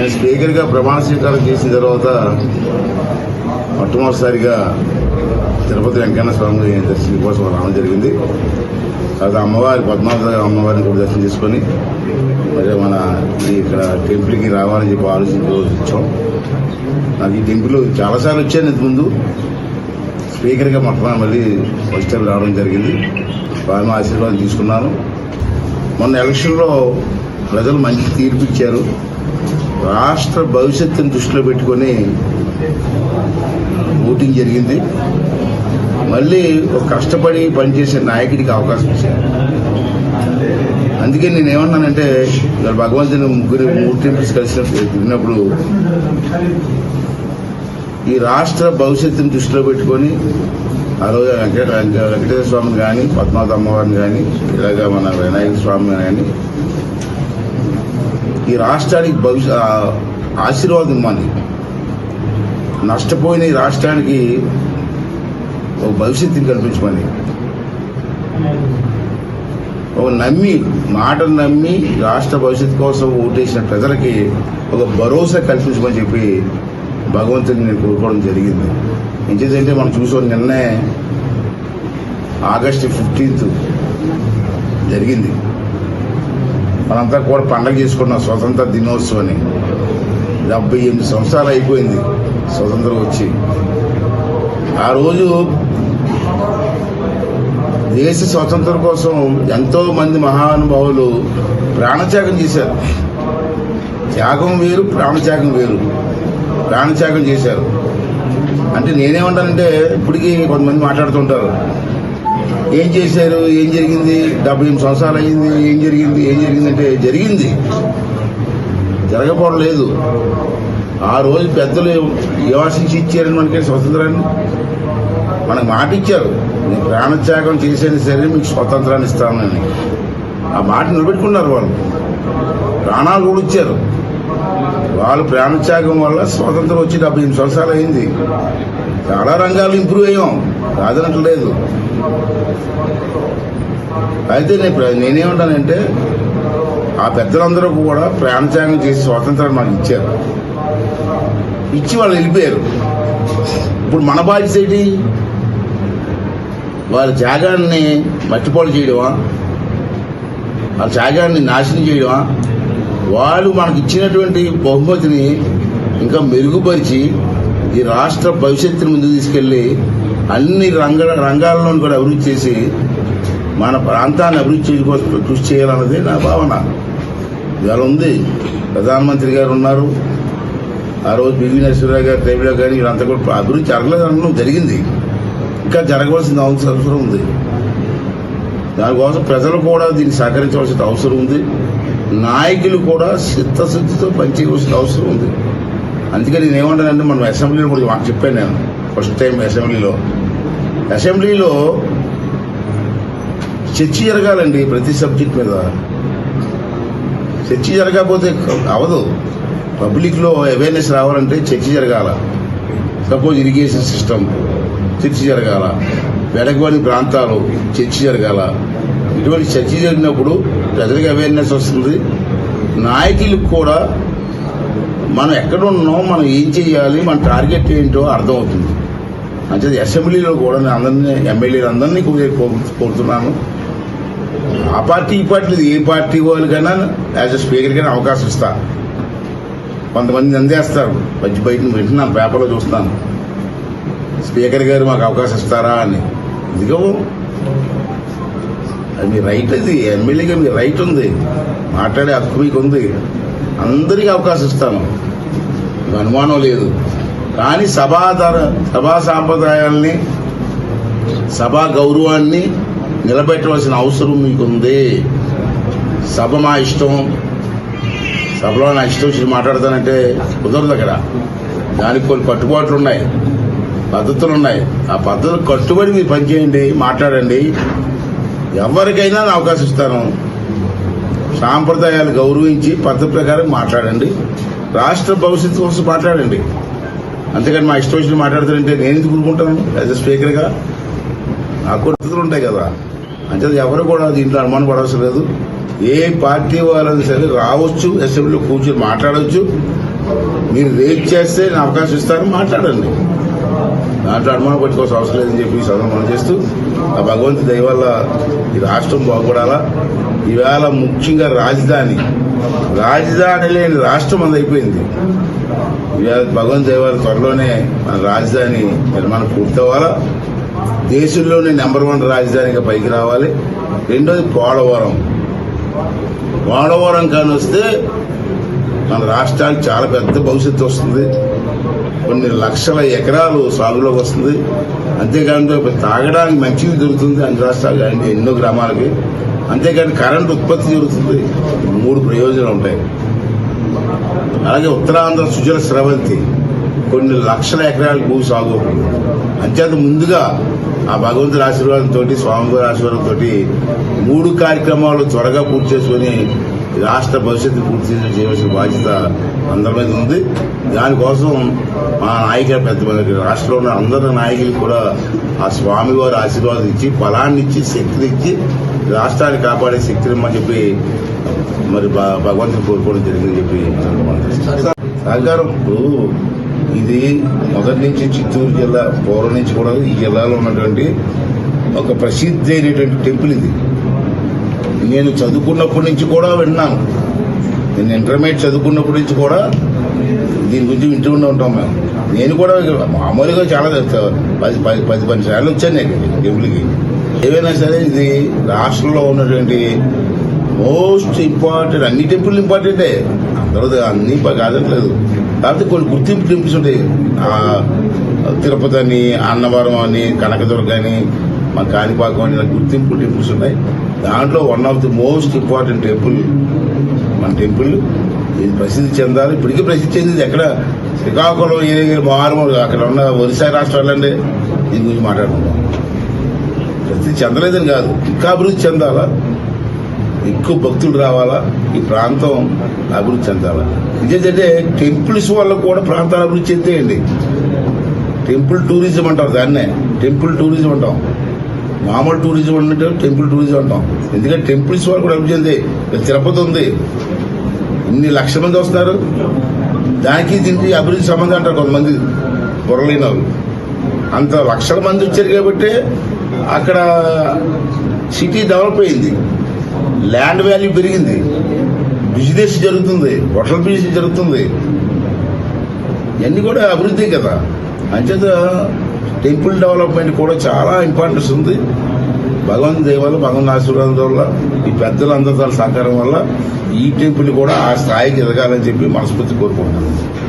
నేను స్పీకర్గా ప్రమాణ స్వీకారం చేసిన తర్వాత మొట్టమొదటిసారిగా తిరుపతి వెంకన్న స్వామి దర్శనం కోసం రావడం జరిగింది. తర్వాత అమ్మవారి పద్మావతి అమ్మవారిని కూడా దర్శనం చేసుకొని మరి మన ఇక్కడ టెంపుల్కి రావాలని చెప్పి ఆలోచించి రోజు వచ్చాం. నాకు ఈ టెంపుల్ చాలాసార్లు వచ్చాను ఇంతకుముందు ముందు. స్పీకర్గా మొట్టమొదటి మళ్ళీ ఫస్ట్ టైం రావడం జరిగింది. స్వామి ఆశీర్వాదం తీసుకున్నాను. మొన్న ఎలక్షన్లో ప్రజలు మంచి తీర్పు ఇచ్చారు. రాష్ట్ర భవిష్యత్తును దృష్టిలో పెట్టుకొని ఓటింగ్ జరిగింది. మళ్ళీ ఒక కష్టపడి పనిచేసే నాయకుడికి అవకాశం ఇచ్చారు. అందుకే నేను ఏమన్నానంటే ఇవాళ భగవంతుని ముగ్గురు మూడు టెంపుల్స్ కలిసినప్పుడు తిరిగినప్పుడు ఈ రాష్ట్ర భవిష్యత్తుని దృష్టిలో పెట్టుకొని ఆ రోజు వెంకట వెంకటేశ్వర స్వామిని కానీ పద్మావతి అమ్మవారిని కానీ ఇలాగ మన వినాయక స్వామిని కానీ ఈ రాష్ట్రానికి భవిష్య ఆశీర్వాదం ఇవ్వండి. నష్టపోయిన ఈ రాష్ట్రానికి ఒక భవిష్యత్తుని కల్పించమని. ఒక నమ్మి మాటను నమ్మి రాష్ట్ర భవిష్యత్తు కోసం ఓటేసిన ప్రజలకి ఒక భరోసా కల్పించమని చెప్పి భగవంతుని నేను కోరుకోవడం జరిగింది. ఇంకేదంటే మనం చూసాం నిన్నే ఆగస్టు ఫిఫ్టీన్త్ జరిగింది. మనంతా కూడా పండగ చేసుకున్నాం స్వతంత్ర దినోత్సవాన్ని. డెబ్బై ఎనిమిది సంవత్సరాలు అయిపోయింది స్వతంత్రం వచ్చి. ఆ రోజు దేశ స్వతంత్రం కోసం ఎంతో మంది మహానుభావులు ప్రాణత్యాగం చేశారు. త్యాగం వేరు ప్రాణత్యాగం వేరు. ప్రాణత్యాగం చేశారు. అంటే నేనేమంటానంటే ఇప్పటికీ కొంతమంది మాట్లాడుతుంటారు. ఏం చేశారు? ఏం జరిగింది? డెబ్బై ఎనిమిది సంవత్సరాలు అయింది ఏం జరిగింది? ఏం జరిగిందంటే జరిగింది. జరగపోవడం లేదు. ఆ రోజు పెద్దలు యోసించి ఇచ్చారని మనకి స్వతంత్రాన్ని. మనకు మాట ఇచ్చారు. నేను ప్రాణత్యాగం చేసేది సరే మీకు స్వతంత్రాన్ని ఇస్తానని ఆ మాట నిలబెట్టుకున్నారు వాళ్ళు. ప్రాణాలు కూడా ఇచ్చారు. వాళ్ళు ప్రాణత్యాగం వల్ల స్వాతంత్రం వచ్చి డెబ్బై ఎనిమిది సంవత్సరాలు అయింది చాలా రంగాలు ఇంప్రూవ్ అయ్యాం. కాదనట్లేదు అయితే నేను నేనేమంటానంటే ఆ పెద్దలందరూ కూడా ప్రాణత్యాగం చేసి స్వాతంత్రాన్ని మాకు ఇచ్చారు. ఇచ్చి వాళ్ళు వెళ్ళిపోయారు. ఇప్పుడు మన బాధ్యత ఏంటి? వాళ్ళ త్యాగాన్ని మట్టిపాలు చేయడమా? వాళ్ళ త్యాగాన్ని నాశనం చేయడమా? వాళ్ళు మనకు ఇచ్చినటువంటి బహుమతిని ఇంకా మెరుగుపరిచి ఈ రాష్ట్ర భవిష్యత్తుని ముందుకు తీసుకెళ్ళి అన్ని రంగ రంగాల్లో కూడా అభివృద్ధి చేసి మన ప్రాంతాన్ని అభివృద్ధి చేయడం కృషి చేయాలన్నది నా భావన. ఇవాళ ఉంది. ప్రధానమంత్రి గారు ఉన్నారు. ఆ రోజు పివి నరసింహరావు గారు టైంలో కానీ వీళ్ళంతా కూడా అభివృద్ధి జరగలేదు అనడం జరిగింది. ఇంకా జరగవలసిన అవసరం అవసరం ఉంది. దానికోసం ప్రజలు కూడా దీన్ని సహకరించవలసిన అవసరం ఉంది. నాయకులు కూడా చిత్తశుద్ధితో పనిచేయవలసిన అవసరం ఉంది. అందుకని నేను ఏమంటానంటే మనం అసెంబ్లీలో కూడా మాకు చెప్పాను నేను ఫస్ట్ టైం అసెంబ్లీలో. అసెంబ్లీలో చర్చ జరగాలండి ప్రతి సబ్జెక్ట్ మీద. చర్చ జరగకపోతే అవదు. పబ్లిక్లో అవేర్నెస్ రావాలంటే చర్చ జరగాల. సపోజ్ ఇరిగేషన్ సిస్టమ్ చర్చ జరగాల. వెడగవని ప్రాంతాలు చర్చ జరగాల. ఇటువంటి చర్చ జరిగినప్పుడు ప్రజలకు అవేర్నెస్ వస్తుంది. నాయకులకు కూడా మనం ఎక్కడ ఉన్నాం మనం ఏం చేయాలి మన టార్గెట్ ఏంటో అర్థమవుతుంది. అంటే అసెంబ్లీలో కూడా నేను అందరినీ ఎమ్మెల్యేలు అందరినీ కో- కోరుతున్నాను. ఆ పార్టీ ఈ పార్టీ ఏ పార్టీ వాళ్ళకైనా యాజ్ అ స్పీకర్ కైనా అవకాశం ఇస్తా. కొంతమంది అందేస్తారు బయట బయట వింటున్నాను పేపర్లో చూస్తాను స్పీకర్ గారు మాకు అవకాశం ఇస్తారా అని. ఇదిగో అది మీ రైట్ అది. ఎమ్మెల్యేగా మీ రైట్ ఉంది. మాట్లాడే హక్కు మీకు ఉంది అందరికీ అవకాశం ఇస్తాను. అనుమానం లేదు. కానీ సభాధర సభా సాంప్రదాయాల్ని సభా గౌరవాన్ని నిలబెట్టవలసిన అవసరం మీకుంది. సభ మా ఇష్టం. సభలో నా ఇష్టం వచ్చి మాట్లాడతానంటే కుదరదు అక్కడ. దానికి కొన్ని కట్టుబాట్లు ఉన్నాయి పద్ధతులు ఉన్నాయి ఆ పద్ధతులు కట్టుబడి మీరు పనిచేయండి మాట్లాడండి. ఎవరికైనా నా అవకాశం ఇస్తాను. సాంప్రదాయాలు గౌరవించి పద్ధతి ప్రకారం మాట్లాడండి. రాష్ట్ర భవిష్యత్తు కోసం మాట్లాడండి. అంతేకాని మా ఇష్టం వచ్చిన మాట్లాడుతుంటే నేను ఎందుకు ఊరుకుంటాను యాజ్ అ స్పీకర్గా నాకు కూడా ఉంటాయి కదా అంటే ఎవరు కూడా దీంట్లో అనుమానం పడవలసిన లేదు. ఏ పార్టీ వాళ్ళని సరే రావచ్చు అసెంబ్లీలో కూర్చొని మాట్లాడవచ్చు మీరు రేట్ చేస్తే నేను అవకాశం ఇస్తాను మాట్లాడండి. దాంట్లో అనుమానం పెట్టుకోవాల్సిన అవసరం లేదని చెప్పి ఈ సందర్భం చేస్తూ ఆ భగవంతు దయ వల్ల ఈ రాష్ట్రం బాగుపడాలా? ఈవేళ ముఖ్యంగా రాజధాని రాజధాని లేని రాష్ట్రం అది అయిపోయింది. ఈవేళ భగవంతు త్వరలోనే మన రాజధాని నిర్మాణం పూర్తవ్వాలా? దేశంలోనే నెంబర్ వన్ రాజధానిగా పైకి రావాలి. రెండోది పోలవరం. పోలవరం కానీ వస్తే మన రాష్ట్రానికి చాలా పెద్ద భవిష్యత్తు వస్తుంది. కొన్ని లక్షల ఎకరాలు సాగులోకి వస్తుంది. అంతేకాకుండా తాగడానికి మంచిది దొరుకుతుంది. అన్ని రాష్ట్రాలు కానీ ఎన్నో గ్రామాలకి. అంతేకాని కరెంటు ఉత్పత్తి జరుగుతుంది. మూడు ప్రయోజనాలు ఉంటాయి. అలాగే ఉత్తరాంధ్ర సుజల స్రవంతి కొన్ని లక్షల ఎకరాల భూమి సాగు అంతేత ముందుగా ఆ భగవంతుడి ఆశీర్వాదంతో స్వామివారి ఆశీర్వాదంతో మూడు కార్యక్రమాలు త్వరగా పూర్తి చేసుకొని రాష్ట్ర భవిష్యత్తు పూర్తి చేయవలసిన బాధ్యత అందరి మీద ఉంది. దానికోసం మా నాయకులు పెద్ద రాష్ట్రంలో ఉన్న అందరి నాయకులు కూడా ఆ స్వామివారి ఆశీర్వాదం ఇచ్చి ఫలాన్ని ఇచ్చి శక్తిని ఇచ్చి రాష్ట్రాన్ని కాపాడే శక్తిని ఇమ్మని చెప్పి మరి భగవంతుని కోరుకోవడం జరిగిందని చెప్పి సహకారం ఇప్పుడు ఇది మొదటి నుంచి చిత్తూరు జిల్లా పూర్వం నుంచి కూడా ఈ జిల్లాలో ఉన్నటువంటి ఒక ప్రసిద్ధి అయినటువంటి టెంపుల్ ఇది. నేను చదువుకున్నప్పటి నుంచి కూడా విన్నాను. నేను ఇంటర్మీడియట్ చదువుకున్నప్పటి నుంచి కూడా దీని గురించి వింటూ ఉంటాం మేము. నేను కూడా మామూలుగా చాలా పది పది పది పది సార్లు వచ్చాను నేను టెంపుల్కి. ఏవైనా సరే ఇది రాష్ట్రంలో ఉన్నటువంటి మోస్ట్ ఇంపార్టెంట్ అన్ని టెంపుల్ ఇంపార్టెంటే అందరూ అన్ని కాదట్లేదు. కాకపోతే కొన్ని గుర్తింపు టెంపుల్స్ ఉంటాయి. ఆ, తిరుపతి అని అన్నవరం అని కనకదుర్గ అని మా కాణిపాకం అని గుర్తింపు టెంపుల్స్ ఉన్నాయి. దాంట్లో one of the most important temple మన టెంపుల్ ఇది ప్రసిద్ధి చెందాలి. ఇప్పటికీ ప్రసిద్ధి చెందింది ఎక్కడ? శ్రీకాకుళం ఏ మారుమూలు అక్కడ ఉన్న ఒరిస్సా రాష్ట్రాలండి. దీని గురించి మాట్లాడుకుంటాం ప్రసిద్ధి చెందలేదని కాదు. ఇంకా అభివృద్ధి చెందాలా? ఎక్కువ భక్తులు రావాలా? ఈ ప్రాంతం అభివృద్ధి చెందాలా? ఇదేంటంటే టెంపుల్స్ వల్ల కూడా ప్రాంతాలు అభివృద్ధి చెందేయండి. టెంపుల్ టూరిజం అంటారు దాన్నే. టెంపుల్ టూరిజం అంటాం. మామూలు టూరిజం అంటే టెంపుల్ టూరిజం అంటాం. ఎందుకంటే టెంపుల్స్ వాళ్ళు కూడా అభివృద్ధి చెంది తిరుపతి ఉంది. ఇన్ని లక్షల మంది వస్తున్నారు. దానికి దీనికి అభివృద్ధి సంబంధం అంటారు కొంతమంది బుర్రలేని వాళ్ళు. అంత లక్షల మంది వచ్చారు కాబట్టి అక్కడ సిటీ డెవలప్ అయింది. ల్యాండ్ వాల్యూ పెరిగింది. బిజినెస్ జరుగుతుంది. హోటల్ బిజినెస్ జరుగుతుంది. ఇవన్నీ కూడా అభివృద్ధి కదా. అంచేత టెంపుల్ డెవలప్మెంట్ కూడా చాలా ఇంపార్టెన్స్ ఉంది. భగవంతు దేవాల భగవంతు ఆశీర్వాదం వల్ల ఈ పెద్దలందరి సహకారం వల్ల ఈ టెంపుల్ కూడా ఆ స్థాయికి ఎదగాలని చెప్పి మనస్ఫూర్తి కోరుకుంటున్నాను.